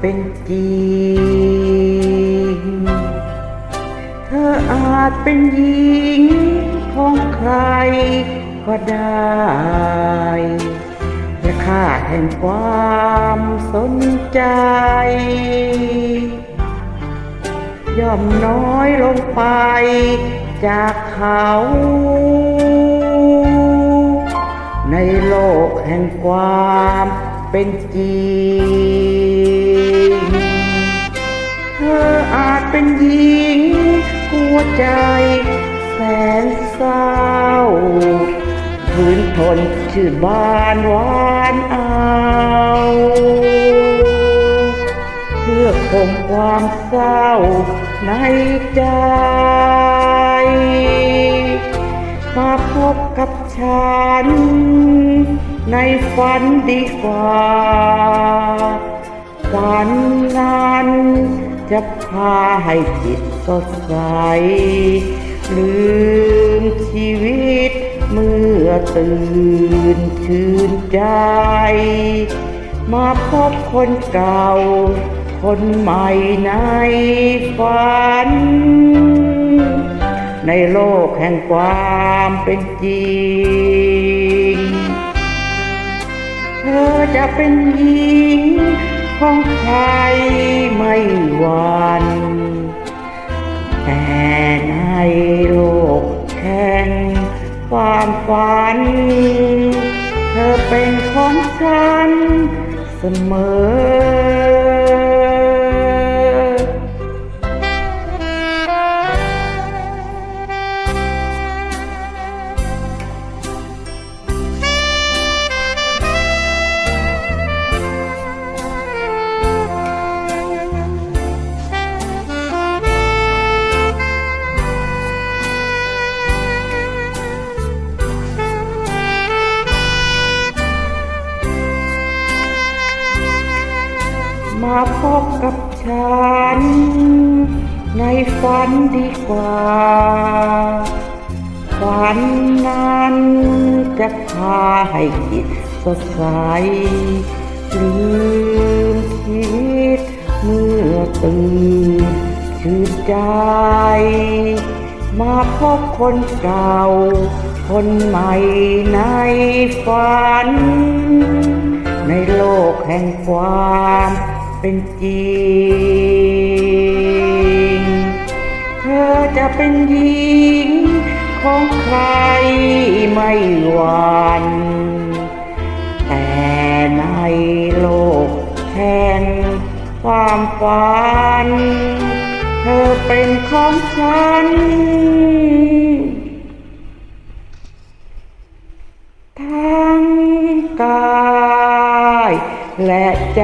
เป็นจริง เธออาจเป็นหญิงของใครก็ได้และค่าแห่งความสนใจ ย่อมน้อยลงไปจากเขา ในโลกแห่งความ เป็นจริงเธออาจเป็นหญิงหัวใจแสนเศร้าฝืนทนชื่อบานหวานเอาเพื่อคงความเศร้าในใจมาพบกับฉัน ในฝันดีกว่าฝันนั้นจะพาให้จิตสดใส ลืมชีวิตเมื่อตื่นชื่นใจ มาพบคนเก่า คนใหม่ในฝัน ในโลกแห่งความเป็นจริง เธอจะเป็นหญิงของใครไม่หวันแต่ในโลกแห่งความฝัน เธอเป็นของฉันเสมอ พบกับฉัน ในฝันดีกว่า ฝันนั้นจะพาให้จิตสดใสลืมชีวิตเมื่อตื่นชื่นใจ มาพบคนเก่า คนใหม่ในฝัน ในโลกแห่งความ เป็นจริง เธอจะเป็นหญิงของใครไม่หวันแต่ในโลกแห่งความฝัน เธอเป็นของฉัน และใจ